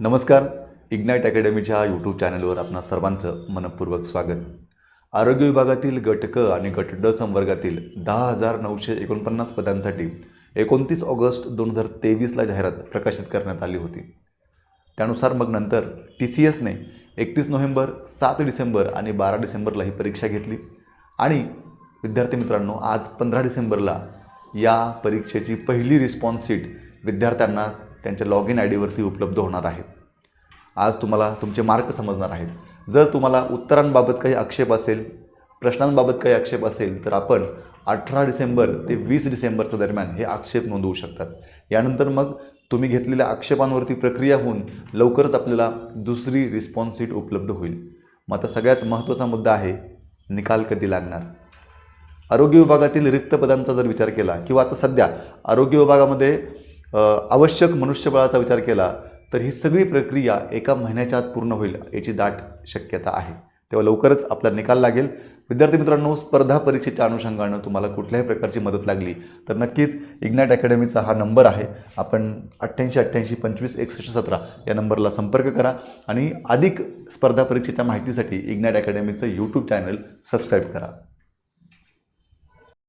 नमस्कार. Ignite अकॅडमीच्या YouTube चॅनलवर आपणा सर्वांचं मनपूर्वक स्वागत. आरोग्य विभागातील गट क आणि गट ड संवर्गातील दहा हजार नऊशे एकोणपन्नास पदांसाठी एकोणतीस ऑगस्ट दोन हजार तेवीसला जाहिरात प्रकाशित करण्यात आली होती. त्यानुसार मग नंतर टी सी एसने एकतीस नोव्हेंबर सात डिसेंबर आणि बारा डिसेंबरला ही परीक्षा घेतली. आणि विद्यार्थी मित्रांनो आज पंधरा डिसेंबरला या परीक्षेची पहिली रिस्पॉन्स सीट विद्यार्थ्यांना त्यांच्या लॉग इन आय डीवरती उपलब्ध होणार आहे. आज तुम्हाला तुमचे मार्क समजणार आहेत. जर तुम्हाला उत्तरांबाबत काही आक्षेप असेल प्रश्नांबाबत काही आक्षेप असेल तर आपण अठरा डिसेंबर ते वीस डिसेंबरच्या दरम्यान हे आक्षेप नोंदवू शकतात. यानंतर मग तुम्ही घेतलेल्या आक्षेपांवरती प्रक्रिया होऊन लवकरच आपल्याला दुसरी रिस्पॉन्स सीट उपलब्ध होईल. मग आता सगळ्यात महत्त्वाचा मुद्दा आहे निकाल कधी लागणार? आरोग्य विभागातील रिक्त पदांचा जर विचार केला किंवा आता सध्या आरोग्य विभागामध्ये आवश्यक मनुष्यबळाचा विचार केला तर ही सगळी प्रक्रिया एका महिन्याच्या आत पूर्ण होईल याची दाट शक्यता आहे. तेव्हा लवकरच आपला निकाल लागेल. विद्यार्थी मित्रांनो स्पर्धा परीक्षेच्या अनुषंगानं तुम्हाला कुठल्याही प्रकारची मदत लागली तर नक्कीच इग्नाईट अकॅडमीचा हा नंबर आहे. आपण अठ्ठ्याऐंशी अठ्ठ्याऐंशी पंचवीस एकसष्ट सतरा या नंबरला संपर्क करा आणि अधिक स्पर्धा परीक्षेच्या माहितीसाठी इग्नाईट अकॅडमीचं यूट्यूब चॅनल सबस्क्राईब करा.